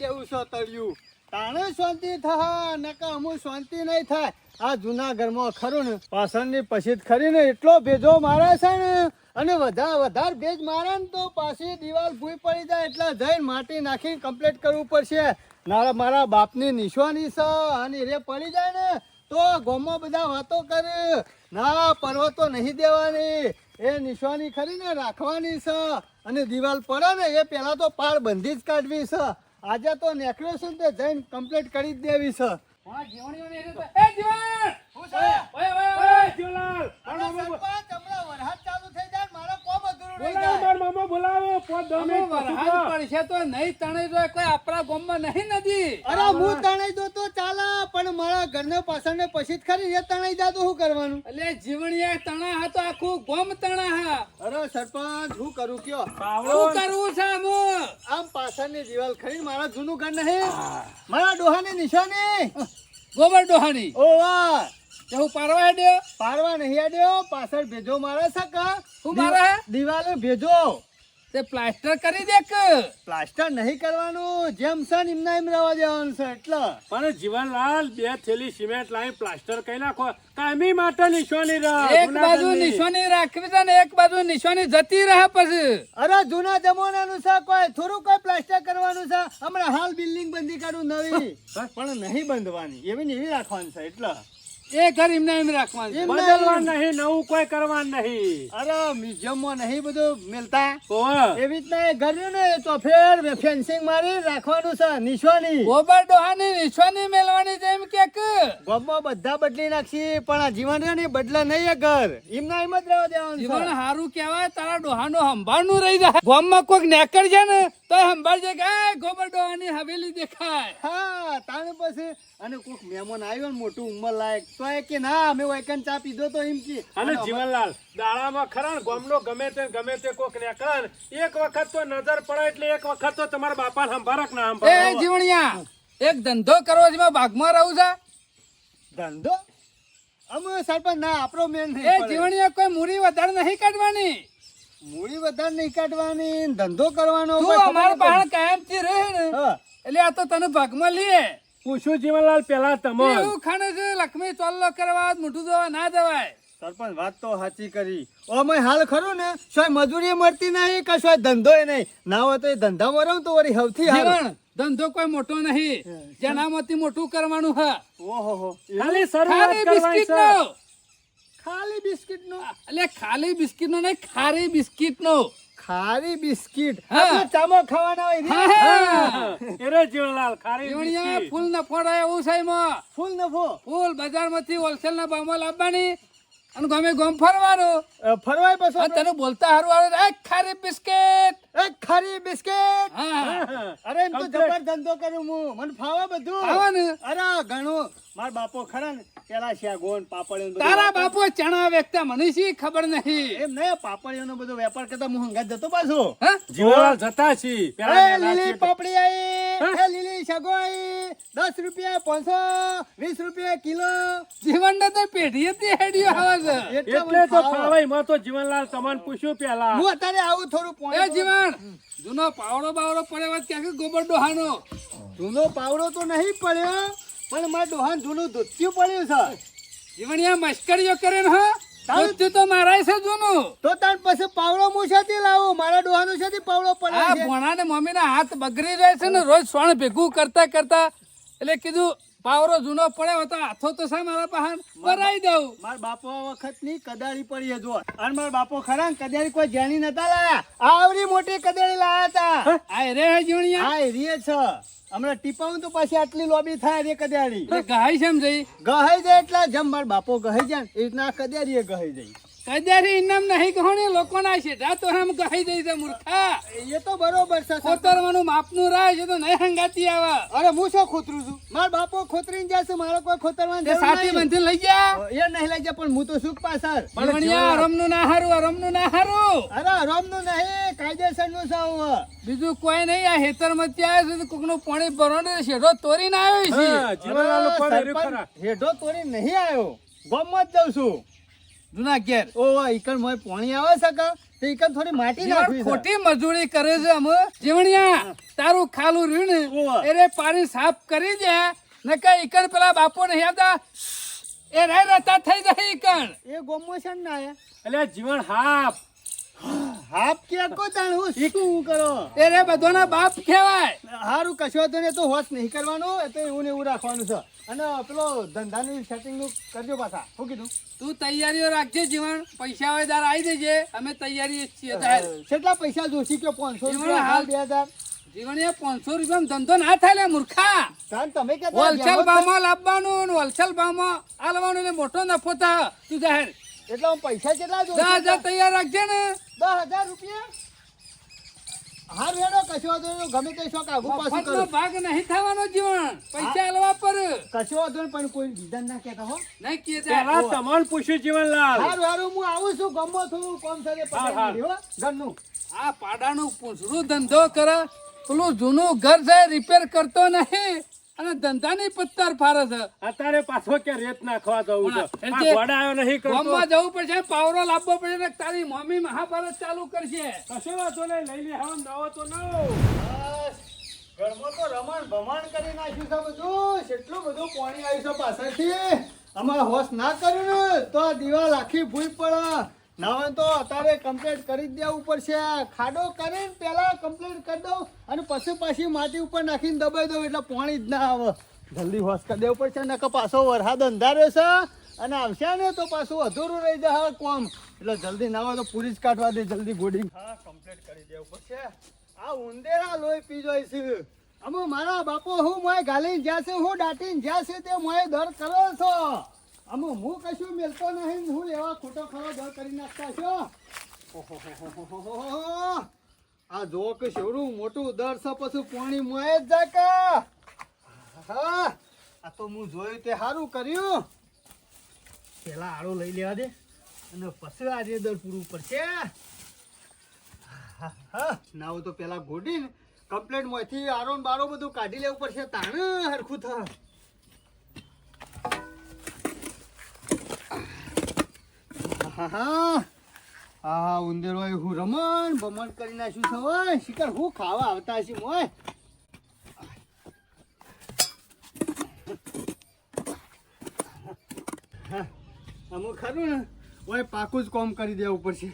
દેવું છે તળિયું. તાણે શાંતિ થાય નકા હું શાંતિ નહીં થાય. આ જૂના ઘરમાં ખરું ને પાછળની પછી ખરી ને એટલો ભેજો મારે છે ને, અને વધારે વધારે ભેજ મારે ને તો પાછી દિવાલ ભૂઈ પડી જાય એટલે જઈને માટી નાખીને કમ્પ્લીટ કરવું પડશે. મારા મારા બાપની નિશાની છે અને રે પડી જાય ને, તો ગામમાં બધા વાતો કરે. ના પર્વતો નહીં દેવાની. એ નિશાની ખરી ને રાખવાની છે. અને દિવાલ પડે ને, એ પેલા તો પાર બંધી જ કાઢવી છે. આજે તો નેકળ્યો છે તે જઈને કમ્પ્લીટ કરી જ દેવી છે. હા, જીવણીઓને એને તો- એ જીવણ! શું છે? ઓય, ઓય, ઓય! અરે સરપંચ, હમણાં વરસાદ ચાલુ થઈ જાય ને મારે કોમ અધૂરું રહી જાય. અમે વરસાદ પડશે તો નહીં તણાઈ જાય કોઈ આપણા ગામમાં નહીં નદી. અરે હું તણાઈ દો તો ચાલે પણ મારા ઘરને પાછળને પછી ખરી તણાઈ જાય શું કરવાનું? એટલે જીવણીયા તણા હા તો આખું ગોમ તણા હા. અરે સરપંચ શું કરું કયો? શું કરવું છે પાછળની દિવાલ ખરી મારા જૂનું ઘર નહીં. મારા ડોહાની નિશાની. ગોબર ડોહાની. ઓ વાહ. તે હું પારવા હેડ્યો? પારવા નહીં આડ્યો પાછળ ભેજો મારે સકા હું મારે દિવાલે ભેજો. તે પ્લાસ્ટર કરી દે કે. પ્લાસ્ટર નહીં કરવાનું. જેમ છે ને એમના એમ રહેવા દેવાનું છે એટલે. પણ જીવનલાલ બે થેલી સિમેન્ટ લાવી પ્લાસ્ટર કરી નાખો. કાયમી માટે નિશાની રાખ એક બાજુ નિશાની રાખવી છે ને એક બાજુ નિશાની જતી રહે પછી. અરે જૂના જમાનાનું છે કોઈ? થોડું કોઈ પ્લાસ્ટર કરવાનું છે? હમણાં હાલ બિલ્ડિંગ બંધી કરું નવી. પણ નહીં બંધવાની. એવી ને એવી રાખવાની છે એટલે. એ ઘર એમને એમ રાખવાનું. એમ બદલવા નહીં. નવું કોઈ કરવા નહીં. અરે મ્યુઝિયમમાં નહીં બધું મિલતા. એવી રીતના એ ઘર ને તો ફેર ફેન્સિંગ મારી રાખવાનું છે નિશાની. ગોબર ડોહાની નિશાની મેળવાની છે એમ કે કે. બધા બદલી નાખી પણ આ જીવન ને બદલા નહીં એ ઘર. એમના એમ જ રહેવા દેવાનું જીવન સારું હારું કહેવાય તારા ડોહાનું સંભાળનું રહી જાય. ગામમાં કોઈક નેકળ છે ને તો સંભાળજે કે "એ, ગોબર ડોહાની હવેલી દેખાય. હા તાને પછી અને કોઈક મહેમાન આવ્યો ને મોટું ઉંમર લાયક તો એ કે ના અમે વૈકન ચા પીધો તો એમ કે. અને જીવનલાલ દાડામાં ખરા ગામનો ગમે તે ગમે તે કોક નીકળે ને, એક વખત તો નજર પડે એટલે એક વખત તો તમારા બાપા સંભારક ના એ જીવણિયા એક ધંધો કરવો છે બાગમાં ભાગમાં રહું છે ધંધો? અમે સરપંચ ના આપણો મેન એ. જીવણિયા કોઈ મૂડી વધારે નહીં કાઢવાની? મૂડી વધારે નહીં કાઢવાની ધંધો કરવાનો તું અમારા પાસે કાયમથી રહે ને એટલે આ તો તને ભાગમાં લઈએ. પૂછ્યું જીવનલાલ પેલા તમે એવું ખાને છે લક્ષ્મી ચોલ્લો કરવા મોઢું દવા ના દેવાય સરપંચ વાત તો સાચી કરી. અમે હાલ ખરું ને સોય મજૂરી મળતી નહીં કે સોય ધંધો નહીં. ના હોય તો એ ધંધામાં રહું તો વળી સૌથી હાલ ધંધો કોઈ મોટો નહીં. જેનામાંથી મોટું કરવાનું હા. ઓહો ખાલી શરૂઆત ખાલી કરવાની બિસ્કિટ છે. નો ખાલી બિસ્કિટ નો એટલે ખાલી બિસ્કિટ નો નહીં ખારી બિસ્કિટ નો ખારી બિસ્કિટ. હા. આપણે ચામો ખાવાના હોય ને. એરે જીવલાલ ખારી જીવણિયા ફૂલ ન ફોડાય એવું છે એમાં. ફૂલ નફો? ફૂલ બજારમાંથી હોલસેલ ના ભાવમાં લાવવાની. અને ગમે ગમ ફરવાનું. ફરવાય પછી તને બોલતા હારું આવે "એ ખારી બિસ્કિટ. એ ખારી બિસ્કિટ! અરે એમ તો જબર ધંધો કરું હું. મને ફાવે બધું. આવે ને? અરે ઘણું. માર બાપો ખરા ને પેલા શેગોન પાપડીઓ ને તારા બાપો ચણા વેચતા મને શી ખબર નહીં? એમ નહીં પાપડીઓનો બધો વેપાર કરતા હું હંગાત જતો પાછો. જીવાલાલ જતા છી. પેલા લીલી પાપડી આવી એ લીલી શગો આવી દસ રૂપિયા પાંચસો વીસ રૂપિયા કિલો. જીવન તો પેઢી હતી હેડીઓ આવે છે એટલે તો ફાવે. ફાવે એમાં તો જીવનલાલ તમને પૂછ્યું પેલા. હું અત્યારે આવું થોડું એ પોણી જૂનો પાવડો બાવડો પડે વાત ક્યાંક ગોબર ડોહાનો. જૂનો પાવડો તો નહીં પડ્યો પણ મારા ડોહાન જૂનું ધોત્યું પડ્યું છે. જીવણિયા મશ્કરીઓ કરે ને હા તારું- તો મારા છે જૂનું. તો તાર પછી પાવડો શાથી લાવું? મારા ડોહાનો છે પાવડો પડે આ ભોણા ને મમ્મી ના હાથ બગડી રહે છે ને રોજ સોણ ભેગું કરતા કરતા એટલે કીધું પાવરો જૂનો પડે તો હાથો તો સા મારા પાસે. ભરાઈ દઉં. માર બાપો વખતની કદાળી પડી જો અને મારા બાપો ખરા કદાળી કોઈ જાણી નતા લાયા. આવરી મોટી કદાળી લાયા હતા. આ રે જીવણિયા? આ રે છ. હમણાં ટીપાવું તો પછી આટલી લોબી થાય રે કદાળી. ગહાઈ ગાય છે એમ જઈ. ગહાઈ જાય એટલા જેમ મારા બાપો ગહાઈ જાય એ રીતના કદાળી ગહાઈ જાય. કદ્યારી ઇનામ નહીં કહોણી લોકોના શેઠા તો આમ કહી દઈ છે મૂર્ખા. એ તો બરોબર છે કોતરવાનું માપનું રાહ છે તો નહીં હંગાતી આવે. અરે હું શું ખોતરું છું? મારા બાપો ખોતરીને જશે મારો કોઈ ખોતરવાની સાથી બંધી લઈ ગયા એ નહીં લઈ જા પણ હું તો સુખ પાછળ. જીવણિયા રમનું ના હારું રમનું ના હારું. અરે રમનું નું નહીં કાયદેસરનું સાવ બીજું કોઈ નહીં આ હેતરમાં ત્યાં છે કોકનું પાણી ભરવાનો શેઠો તોડીને આવ્યો છે. હા, જીવનલાલ ઉપર અરે એર્યું ખરા. સરપંચ હેઠો તોડી નહીં આવ્યો. ગમત જ જઉં છું. જૂના ઘેર. ઓ ઈકણ મોય પોણી આવે છે કે? તે ઈકણ થોડી માટી જીવણ ખોટી મજૂરી કરે છે અમે જીવણિયા તારું ખાલું ઓવા. ને પાણી સાફ કરી દે. નકર ઈકણ પેલા બાપો નહીં આવતા. એ રહી રહેતા થઈ જાય ઈકણ. એ ગોમો છે ને એટલે જીવન હાફ. હાફ કે કો તાણ હું શું કરો? એ રે બધાના બાપ કહેવાય. હારું કશો તો ને તો હોશ નહીં કરવાનો એ તો એવું ને એવું રાખવાનું છે. અને પેલો ધંધાની સેટિંગનું કરજો પાછા. શું કીધું? તું તૈયારીઓ રાખજે જીવન. પૈસા હોય તાર આવી દેજે. અમે તૈયારી છીએ. કેટલા પૈસા જોશી કે પાંચસો રૂપિયા? હાલ. બે હજાર? જીવન એ પાંચસો રૂપિયા ધંધો ના થાય લે મૂર્ખા. તમે કે હોલસેલ ભાવમાં લાવવાનું હોલસેલ ભાવમાં આલવાનું એટલે મોટો નફો થાય તું જાહેર. એટલે આમ પૈસા કેટલા દસ હજાર તૈયાર રાખજે ને. દસ હજાર રૂપિયા? હાર વેડો કશો વાંધો ગમે તે શોખ આગુ પાછું કરો. ભાગ નહીં થવાનો જીવન. પૈસા આલવા પર. કશો વાંધો પણ કોઈ બીજા ના કહેતા હો. નહીં કીએ પેલા તમને પૂછ્યું જીવનલાલ. હારું હારું હું આવું છું ગમો છું કોમ સાથે. દીધી હો, ઘરનું. આ પાડાનું પૂંછડું ધંધો કરે પેલું જૂનું ઘર છે રિપેર કરતો નહીં. અને ધંધાની પત્તર ફારે છે. અત્યારે પાછો કે રેત નાખવા જવું છે? આવ્યો નહીં કરતો. જવું પડશે પાવરો લાવવો પડશે ને તારી મમ્મી મહાભારત ચાલુ કરશે. કશો વાતો નહીં લઈ લે હવે નવો તો નવો. ઘરમાં તો રમણ ભમણ કરી નાખ્યું છે બધું. કેટલું બધું પાણી આવ્યું છે પાછળથી. અમારે હોશ ના કર્યું ને તો આ દિવાલ આખી ભૂલ પડે. ના તો અત્યારે કમ્પ્લીટ કરી દેવું પડશે. ખાડો કરીને પેલા કમ્પ્લીટ કરી દઉં અને પછી પાછી માટી ઉપર નાખીને દબાઈ દઉં એટલે પાણી જ ના આવે. જલ્દી હોશ કરી દેવું પડશે, નકર પાછો વરસાદ અંધારે છે અને આવશે ને તો પાછું અધૂરું રહી જાય કોમ. એટલે જલ્દી ના તો પૂરી જ કાઢવા દે, જલ્દી ગોડી હા કમ્પ્લીટ કરી દેવું પડશે. આ ઉંદેરા લોહી પી જાય છે. અમે મારા બાપો હું મોય ગાલીને જ્યાં છે, હું દાટીને જ્યાં છે તે મોય દર કરો છો. અમે હું કશું મેલતો નહીં હું લેવા ખોટો ખરો દળ કરી નાખતા છો. આ જો કે શેવડું મોટું દર છે, પછી પાણી મોય જ જાય કે. હા આ તો હું જોયું તે સારું કર્યું. પેલા આળો લઈ લેવા દે અને પછી આજે દર પૂરું પડશે. ના તો પેલા ગોડીને કમ્પ્લેટમાંથી આરો બારો બધું કાઢી લેવું પડશે. તાણ હરખું થાય હા હા ઉંદર હોય હું રમણ બમણ કરી નાખ્યું છે હોય શિકાર હું ખાવા આવતા છે હોય હા, અમુક ખરું ને? ઓય પાકું જ કોમ કરી દેવું પડશે.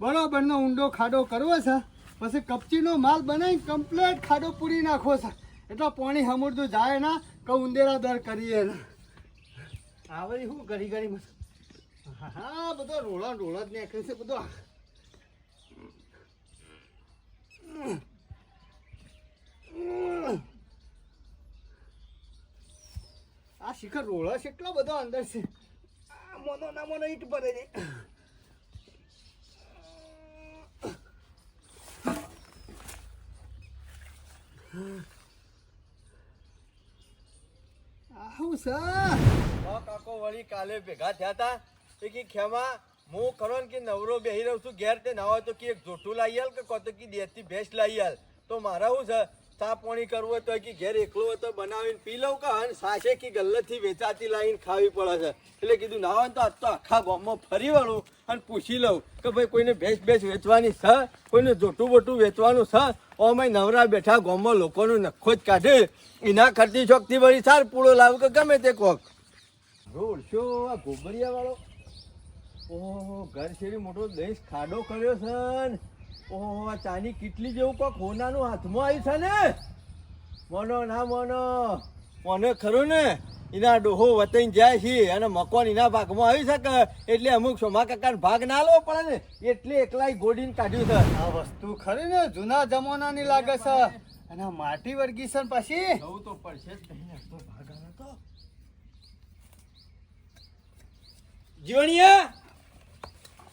બરોબરનો ઊંડો ખાડો કરવો છે પછી કપચીનો માલ બનાવી કમ્પ્લેટ ખાડો પૂરી નાખવો છે. એટલે પાણી હમુરતું જાય ના કે ઉંદેરા દર કરીએ ને. આવડી શું ઘડી ઘડી હા, બધો રોળા રોલા જ નાખે છે બધો. આ શિખર રોળા છે, એટલો બધો અંદર છે. આ મોનો ના મોનો ઈટ ભરે છે. આવું સર કાકો વળી કાલે ભેગા થયા હતા એ કે ખેમા, હું કરો ને કે નવરો બેહી રહું છું, ઘેર તે ના હોય તો કે એક જોઠું લાવી આલ કે કહો તો કે દેશથી ભેંસ લાવી આલ? તો મારે શું છે, ચા પાણી કરવું હોય તો કે ઘેર એકલો હોય તો બનાવીને પી લઉં કે અને સાસે કે ગલ્લતથી વેચાતી લાવીને ખાવી પડે છે? એટલે કીધું, ના હોય તો આજ તો આખા ગામમાં ફરી વળું અને પૂછી લઉં કે ભાઈ કોઈને ભેંસ ભેંસ વેચવાની છે? કોઈને જોટું બોટું વેચવાનું છે? ઓમાં નવરા બેઠા ગામમાં લોકોનો નખો જ કાઢે. એના ખર્ચી શોખથી વળી સાર પૂળો લાવ કે ગમે તે કોક? જોડશો આ ગોબરિયા વાળો ઓહો ઘર શેરી મોટો દેશ ખાડો કર્યો છે. ઓહો ચાની કેટલી જેવું કોક હોનાનું હાથમાં આવ્યું છે ને. મોનો ના મોનો. મોને ખરું ને એના ડોહો વતન જાય છે અને મકવાન એના ભાગમાં આવી શકે એટલે અમુક સોમા કાકા ભાગ ના લો પડે ને. એટલે એકલાય ગોડીને કાઢ્યું છે. આ વસ્તુ ખરી ને જૂના જમાનાની લાગે છે. અને માટી વર્ગી છે પછી. જવું તો પડશે જ ભાગ આવે તો. જીવણિયા!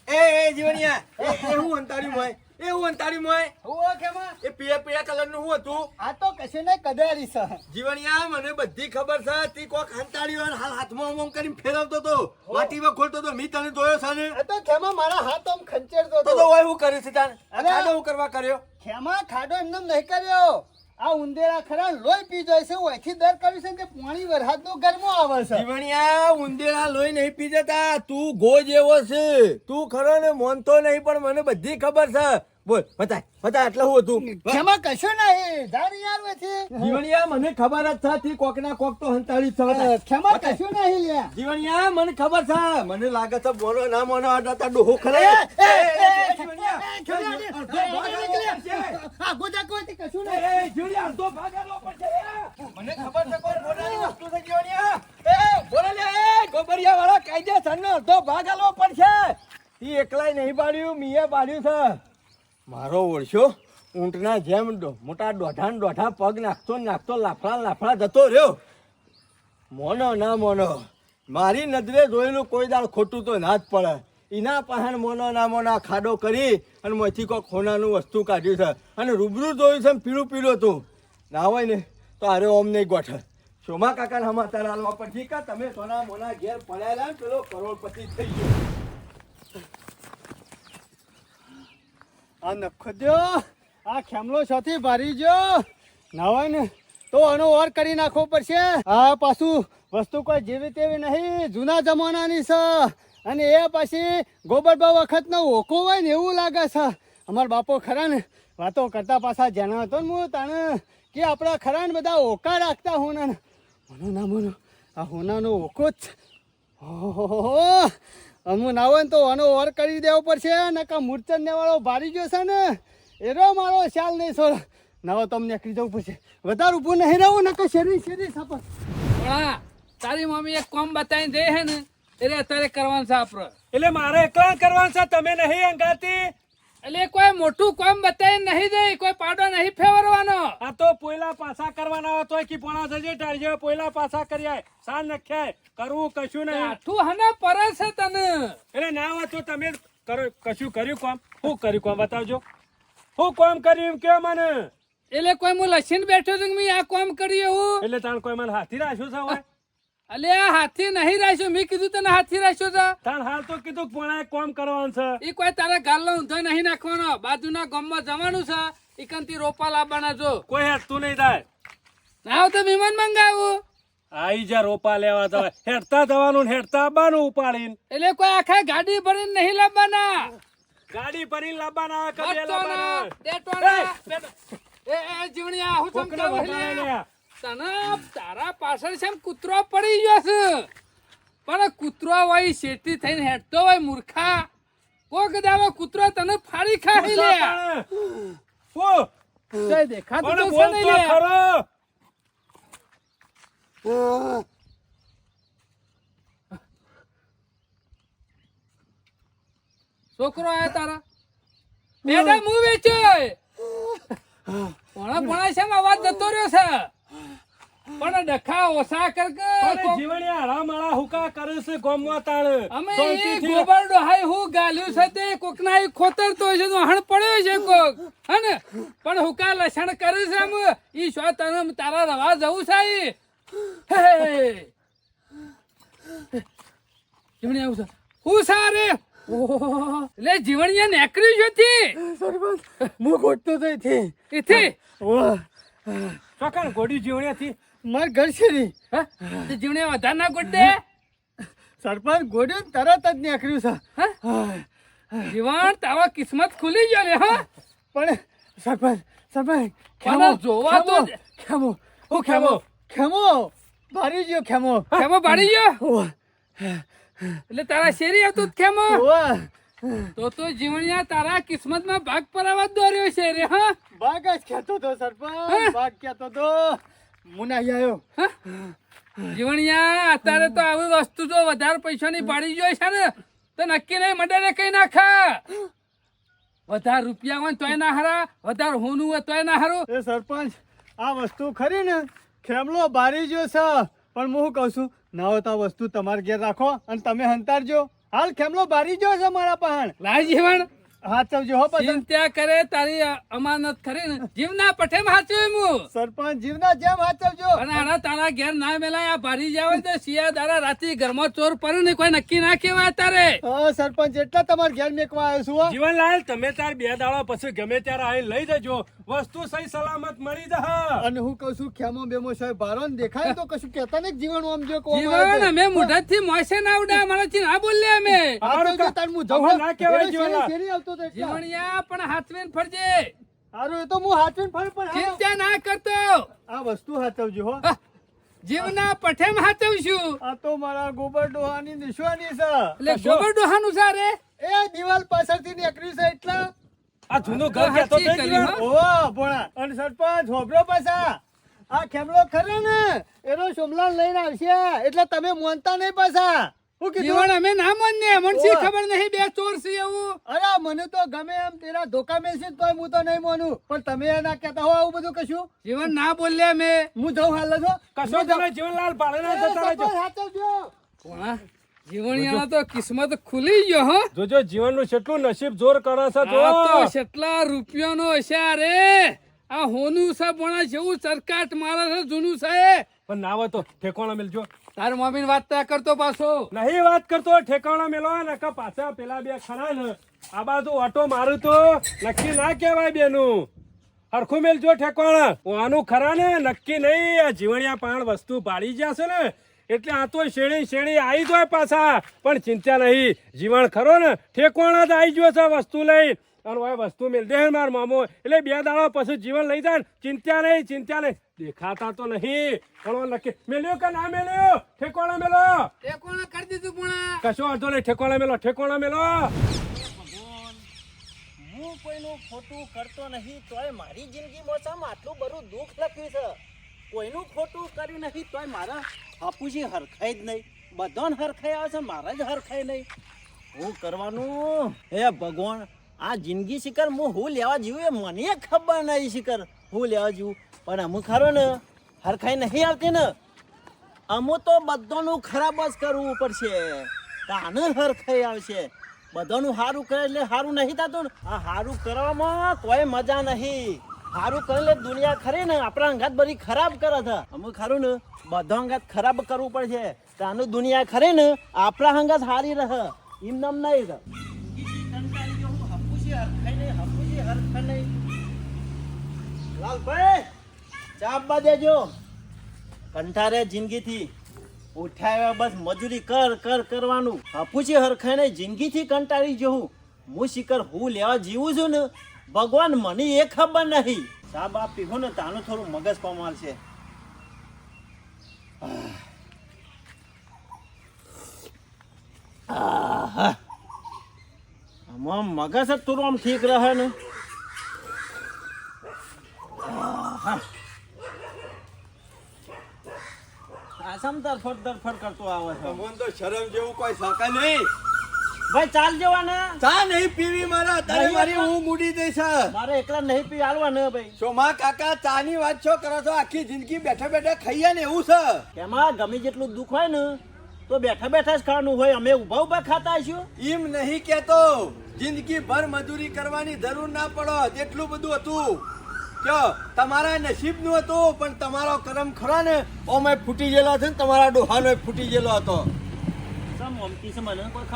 એ એ જીવણિયા એ એ હું અંતાડી મોય એ હું અંતાડી મોય હું કેમાં એ પીળા પીળા કલરનું હું હતું. આ તો કશે ને કદારી છે. જીવણિયા મને બધી ખબર છે. તી કોક હંતાડ્યો અને હાલ હાથમાં ઓમ ઓમ કરીને ફેરવતો તો માટીમાં ખોલતો તો મી તને જોયો છે ને? તો મારા હાથ આમ ખંચેડતો તો તો. ઓય હું કર્યું છે તાન અને ખાડો હું કરવા કર્યો? ખેમાં ખાડો એમને નહીં કર્યો. આ ઉંદેરા ખરા લોહી પી જાય છે ઓયથી દર કર્યું છે ને પાણી વરસાદ નો ગરમો આવે છે. જીવણિયા, ઉંદેરા લોહી નહીં પી જતા. તું ગો જેવો છે. તું ખરો ને મોનતો નહીં, પણ મને બધી ખબર છે. બોલ બતાય બતાય એટલે હું હતું. જેમાં કશું ના એ ધારી આવે છે જીવણિયા મને ખબર જ છે કોક ના કોક તો હંતાળી થવા. ખેમાં કશું નહીં લ્યા. જીવણિયા મને ખબર છે. મને લાગે છે બોલો ના મોનો આ તા ડોહો ખરે એ, જીવણિયા. આ ગોજા કશું નહીં એ, જીવણિયા, અડધો ભાગ આલો પડશે. મને ખબર છે કોણ બોલાની વસ્તુ છે જીવણિયા. એ, બોલો લે, ગોબરિયા વાળા અડધો ઈ એકલાય નહીં પાડ્યું મીએ પાડ્યું છે. મારો ઓળશો, ઊંટના જેમ મોટા દોઢા દોઢા પગ નાખતો નાખતો લાફડા લાફડા જતો રહ્યો. મોનો ના મોનો, મારી નજરે જોયેલું કોઈ દાળ ખોટું તો ના જ પડે. એના પાસે મોનો ના મોનો ખાડો કરી અને મથી કોઈ ખોનાનું વસ્તુ કાઢ્યું છે. અને રૂબરૂ જોયું છે પીળું પીળું હતું. ના હોય ને તો અરે ઓમ નહીં ગોઠે. સોમા કાકા સમાચાર હાલવા પર ઠીક તમે સોના મોના ઘેર પડેલા પેલો કરોડપતિ થઈ ગયો. આ નખો દ્યો આ ખેમલો છથી ભારી જો. નવાય ને તો આનો ઓર કરી નાખવો પડશે. આ પાછું વસ્તુ કોઈ જેવી તેવી નહીં. જૂના જમાનાની છે. અને એ પાછી ગોબરબા વખતનો ઓકો હોય ને એવું લાગે છે. અમારા બાપો ખરા ને વાતો કરતા પાછા જેના હતો ને હું તાણે, કે આપણા ખરા ને બધા ઓકા રાખતા હોના મને ના મને, આ હોનાનો ઓકો જ. ઓહો અમુ ના હોય ને તો આનો ઓર કરી દેવો પડશે નકા મૂર્ચન ને વાળો ભારી ગયો છે ને? એરો મારો ખ્યાલ નહીં છોડ. નાવો તમને નીકળી જવું પડશે વધારે ઊભું નહીં રહું નકા શેરી શેરી સાપર હા તારી મમ્મી એક કોમ બતાવીને દે હે ને એટલે અત્યારે કરવાનું છે આપણે એટલે મારે એકલા કરવાનું છે તમે નહીં અંગાતી? એટલે કોઈ મોટું કોમ બતાવી નહીં દે કોઈ પાડો નહીં ફેવરવાનો આ તો પોયલા પાછા કરવાના હોય તોય કી પોણા થજે ટાળજે પોયલા પાછા કર્યા સાન નખ્યાય કરવું કશું નહીં. આઠું હને પર છે તને. એટલે ના હોય તો તમે કરો કશું કર્યું કોમ? હું કર્યું કોમ? બતાવજો. હું કોમ કર્યું એમ કયો મને? એટલે કોઈ હું લસીને બેઠો છું મેં આ કોમ કર્યું એવું? એટલે તાણ કોઈ મને હાથી રાખ્યું છે હવે? અલે આ હાથી નહીં રાખ્યો. મેં કીધું તને હાથી રાખ્યો છે. તાર હાલ તો કીધું પણ કામ કરવાનું છે. એ કોઈ તારા ગાલનો ઊંધો નહીં નાખવાનો. બાજુના ગામમાં જવાનું છે. ઈકનથી રોપા લાવવાના જો. કોઈ હેઠતું નહીં થાય ના તો વિમાન મંગાવું. આઈ જા રોપા લેવા તો હેઠતા જવાનું હેડતા હેઠતા આવવાનું ઉપાડીને. એટલે કોઈ આખા ગાડી ભરીને નહીં લાવવાના. ગાડી ભરીને લાવવાના આવે કે બે બટોના, લાવવાના. એ! એ જીવણિયા હું તમ તને તારા પાછળ છે કૂતરો પડી ગયો છે. પણ કૂતરો હોય શેઠી થઈને હેઠતો હોય મૂર્ખા. કોક દાવો કૂતરો તને ફાડી ખાઈ લે. હું? તોય તો છે નહીં લે. ખરો? છોકરો આયા તારા. મેડમ હું. વેચ્યો પોણા પોણા છે અવાજ જતો રહ્યો છે? પણ ડખા ઓસા કર કે. અરે જીવણિયા હરામળા હુકા કરે છે ગોમમાં તાણ. અમે એ ગોબર ડોહાઈ હું ગાલ્યું છે તે કોકના એ ખોતરતો છે તો હણ પડ્યો છે કોક. હને પણ હુકા લસણ કરે છે આમ. ઈ શો તને તારા રવા જવું છે હે જીવણી આવું છે. હું સારે લે જીવણીયા નેકરી જોતી. સરપંચ હું ગોઠતો તો થી એથી? વાહ ચોકન ગોડી જીવણિયાથી માર ઘર શેરી હે? જીવણ્યા વધારે ના ગોડ દે? સરપંચ ગોડ્યું તરત જ નીકળ્યું છે. હે? જીવણ તાવા કિસ્મત ખુલી ગયો ને હા. પણ સરપંચ સરપંચ ખેમો જોવા તો ખેમો હું ખેમો? ખેમો ભારી ગયો ખેમો. ખેમો ભારી ગયો? એટલે તારા શેરી હતું ખેમો? તો તો જીવણિયા તારા કિસ્મતમાં ભાગ પરાવા જ દોર્યો છે રે હા? ભાગ જ કહેતો તો સરપંચ ભાગ કહેતો તો. મુનાઈ આવ્યો. જીવણિયા અત્યારે તો આવી વસ્તુ જો વધારે પૈસાની પાડી જોઈ છે ને તો નક્કી નહીં મંડળે કઈ નાખા વધારે રૂપિયા હોય તોય ના હારા વધારે હોનું હોય તોય ના હારું. એ સરપંચ આ વસ્તુ ખરી ને? ખેમલો બારી જો છે. પણ હું કહું છું ના હોય તો વસ્તુ તમારે ઘેર રાખો અને તમે હંતારજો. હાલ ખેમલો બારી ગયો છે મારા પહાણ? લાઈ જીવણ હાચવજો હો પછી ચિંતા કરે તારી અમાનત ખરી ને. જીવના પઠે હાચવ્યું હું સરપંચ જીવના જેમ હાચવજો. અને આના તારા ઘેર ના મેલાય આ ભારી જાવ તો શિયા દારા રાતી ઘરમાં ચોર પડે ને કોઈ નક્કી ના કેવાય તારે હા સરપંચ એટલા તમારા ઘેર મેકવા આવ્યો છું જીવનલાલ તમે તાર બે દાડા પછી ગમે ત્યારે આવી લઈ જજો. વસ્તુ સહી સલામત મળી જહ અને હું કહું છું ખેમો બેમો સાહેબ ભારો ને દેખાય તો કશું કહેતા ને જીવન આમ જો આવે જીવન. અમે મોઢાથી મોસે ના ઉડા મારાથી ના બોલ્યા અમે. તાર હું હવે જઉં ના કહેવાય જીવનલાલ. શેરી તો જીવણિયા પણ હાથવીને ફરજે. હારું એ તો હું હાચવીને ફર પણ ચિંતા ના કરતો. આ વસ્તુ હાથવજો હો. જીવના પઠેમ હાચવશું આ તો મારા ગોબર ડોહાની નિશાની છે. એટલે ગોબર ડોહાનું સારે એ દિવાલ પાછળથી નીકળ્યું છે એટલા. આ જૂનું ઘર કે તો તે ગયું ઓ હો. ભોણા. અને સરપંચ હોબરો પાછા. આ ખેમલો ખરો ને? એનો સોમલાલ લઈને આવશે. એટલે તમે મોનતા નહીં પાછા. હું જીવન કીધું અમે ના માનીએ. મને ખબર નહીં બે ચોર છે એવું. અરે મને તો ગમે એમ તેરા ધોકા મેલશે તોય હું તો નહીં માનું. પણ તમે ના કહેતા હો આવું બધું કશું? જીવન ના બોલ્યા મેં હું જાઉં હાલ છો કશો તમે જીવનલાલ ભાડે ના જતા રહેજો. હાચવજો કોણા? જીવણિયાનો તો કિસ્મત ખુલી ગયો હો. જોજો જીવનનું કેટલું નસીબ જોર કરે છે જો. તો કેટલા રૂપિયાનો હશે રે આ હોનું છે પણ જેવું સરકાટ મારે છે જૂનું છે પણ ના હોય તો ઠેકોણા મેલજો તાર મમ્મી વાત ત્યાં કરતો પાછો. નહીં વાત કરતો, ઠેકાણા મેલવા નકા પાછા પેલા બે ખરા ને. આ બાજુ ઓટો મારું તો નક્કી ના કહેવાય બેનું. હરખું મેલજો ઠેકાણા. આનું ખરા ને, નક્કી નહીં. આ જીવણિયા પાણ વસ્તુ પાડી જશે ને, એટલે આ તો શેણી શેણી આવી જાય પાછા. પણ ચિંતા નહીં. જીવણ ખરો ને ઠેકવાણા જ આવી ગયો છે વસ્તુ લઈ. અને વસ્તુ મેલ દે માર મામો. એટલે બે દાડા પછી જીવન લઈ જાય ને. ચિંતા નહીં ચિંતા નહીં. દેખાતા તો નહીં પણ લખે મેલ્યો કે ના મેલ્યો? ઠેકોણા મેલો? એ કોણે કરી દીધું પણ. કશો વાંધો નહીં ઠેકોણા મેલો ઠેકોણા મેલો. હું કોઈનું ખોટું કરતો નહીં તોય મારી જિંદગીમાં સામ આટલું બધું દુઃખ લખ્યું છે. કોઈનું ખોટું કર્યું નથી તોય મારા હાપુજી હરખાય જ નહીં. બધાને હરખાઈ આવે છે મારા જ હરખાય નહીં. હું કરવાનું? હે ભગવાન આ જિંદગી શિખર હું હું લેવા જીવું એ મને ખબર નહીં શિખર હું લેવા જીવું? પણ અમુક ખરો ને, હરખાઈ નહીં આવતી ને. અમુક તો બધાનું ખરાબ જ કરવું પડશે. તાને હરખાઈ આવશે. બધાનું સારું કરે એટલે સારું નહીં થતું ને. આ સારું કરવામાં કોઈ મજા નહીં. સારું કરે એટલે દુનિયા ખરી ને, આપણા અંગાત બધી ખરાબ કરે છે. અમુક ખરું ને, બધા અંગાત ખરાબ કરવું પડશે. તાનું દુનિયા ખરી ને, આપણા અંગાત સારી રહે. એમ નામ નહીં રહે. લાલભાઈ! ચા આપવા દેજો. કંઠારે જિંદગીથી ઉઠાવ્યા બસ મજૂરી કર કર કરવાનું. હપુચી હરખાઈને જિંદગીથી કંટાળી જવું. હું શિકર, હું લેવા જીવું છું ને, ભગવાન મને એ ખબર નહીં. સાબ આ પીવો ને તાનું થોડું મગજ પમાલ છે. આમાં મગજ જ થોડું આમ ઠીક રહે ને. આહા. આસામ તરફડ તરફડ કરતો આવે છે. તમને તો શરમ જેવું કોઈ શાકા નહીં. ભાઈ ચાલ જવાના. ચા નહીં પીવી મારા તારે મારી હું મૂડી દઈ છે. મારે એકલા નહીં પી હાલવા ને ભાઈ. સોમા કાકા ચા ની વાત છો કરો છો? આખી જિંદગી બેઠા બેઠા ખાઈએ ને એવું છે. એમાં ગમે જેટલું દુઃખ હોય ને તો બેઠા બેઠા જ ખાવાનું હોય. અમે ઊભા ઊભા ખાતા હશું એમ નહીં કેતો જિંદગી ભર મજૂરી કરવાની જરૂર ના પડો જેટલું બધું હતું. કયો તમારા નસીબનું હતું પણ તમારો કરમ ખરા ને ઓમે ફૂટી ગયેલો છે ને તમારા ડોહાનો ફૂટી ગયેલો હતો.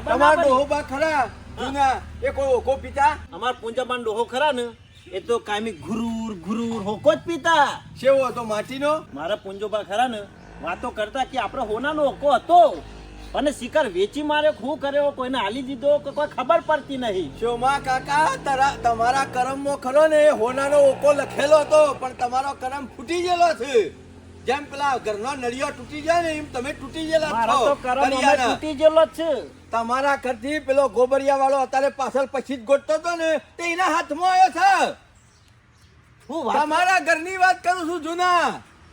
તમારા ડોહો બા ખરા? જૂના એ કોઈ ઓકો પિતા? અમાર પૂંજામાં ડોહો ખરા ને એ તો કાયમી ઘુરૂર ઘુરૂર હોકો જ પીતા. શેવો હતો માટીનો? મારા પૂંજોબા ખરા ને વાતો કરતા કે આપણે હોનાનો હોકો હતો. અને શિકાર વેચી મારે હું કર્યો કોઈને હાલી દીધો કે કોઈ ખબર પડતી નહીં. શોમા કાકા તારા તમારા કરમમાં ખરો ને હોનાનો ઓકો લખેલો હતો પણ તમારો કરમ ફૂટી ગયેલો છે. જેમ પેલા ઘરનો નળિયો તૂટી જાય ને એમ તમે તૂટી ગયેલા મારો તો કરમ તૂટી ગયેલો છે. તમારા ઘરથી પેલો ગોબરિયા વાળો અત્યારે પાછળ પછી જ ગોતતો હતો ને તે એના હાથમાં આવ્યો છે. હું તમારા ઘરની વાત કરું છું જૂના.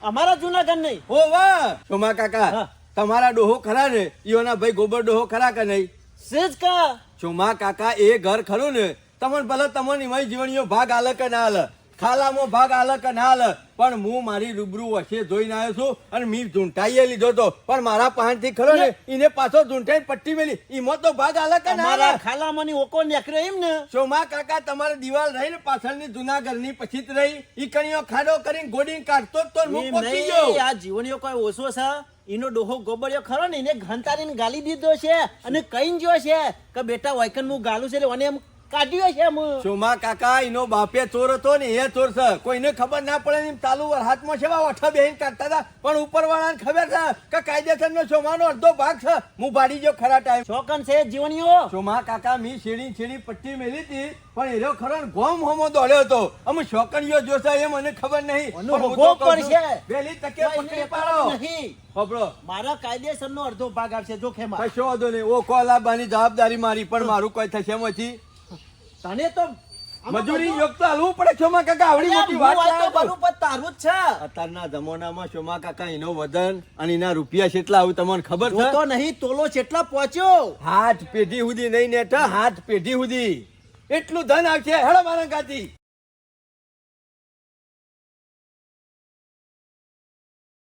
અમારા જૂના ઘર નહીં. હો વાહ શોમા કાકા. તમારા ડોહો ખરા ને? ઈઓના ભાઈ ગોબર ડોહો ખરા કે નહીં? સેજ કા ચોમા કાકા એ ઘર ખરું ને તમને ભલે તમને એમાં જીવણીઓ ભાગ આલે કે ના આલે ખાલામાં ભાગ આલે કે ના આલે પણ હું મારી રૂબરૂ વચ્ચે જોઈને આવ્યો છું અને મી ઝૂંટાઈએ લીધો તો. પણ મારા પાસેથી ખરો ને એને પાછો ઝૂંટાઈ પટ્ટી મેલી. ઈમાં તો ભાગ આલે કે ના આલે? ખાલામાંની ઓકો નેકરે એમ ને? ચોમા કાકા તમારે દિવાલ રહી ને પાછળની જૂના ઘરની પછી જ રહી ઈ કણીઓ ખાડો કરીને ગોડીને કાઢતો જ તો હું એમ પહોંચી ગયો. આ જીવણીઓ કોઈ ઓછો છે? એનો ડોહો ગોબડિયો ખરો ને, એને ઘંટારીને ગાલી દીધો છે અને કઈ જો છે કે બેટા વાયકન હું ગાલું છે એટલે એમ કાઢ્યો છે સોમા કાકા એનો બાપે ચોર હતો ને એ ચોર છે. કોઈને ખબર ના પડે ને તાલુ હાથમાં સેવા ઓઠા બેહીન કાઢતા હતા. પણ ઉપરવાળાને ખબર છે કે કાયદેસરનો સોમાનો અડધો ભાગ છે. હું ભાડી જો ખરા ટાઈમ. શોકન છે જીવનીઓ સોમા કાકા મી છેડી છેડી પટ્ટી મેલી હતી પણ એનો ખરો ગોમ હોમો દોડ્યો હતો. અમે શોકણીઓ જોશે એ મને ખબર નહીં. હું છું, પડશે. વહેલી તકે પકડી પાડો. નહીં. હોભળો. મારા કાયદેસરનો અડધો ભાગ આવશે જો ખેમા કશો વાંધો નહીં. ઓ કોલાબાની જવાબદારી મારી પણ મારું કોઈ થશે એમાંથી તને તો મજૂરી યોગ તો હાલવું પડે. શોમા કાકા આવડી મોટી વાત તો છું. બરોબર તારું જ છે. અત્યારના જમાનામાં શોમા કાકા એનો વજન અને એના રૂપિયા કેટલા આવું તમને ખબર છે? તો નહીં તોલો કેટલા પહોંચ્યો. હાથ પેઢી સુધી નહીં નેઠા હાથ પેઢી સુધી. એટલું ધન આવશે. હેડો મારા ગાતી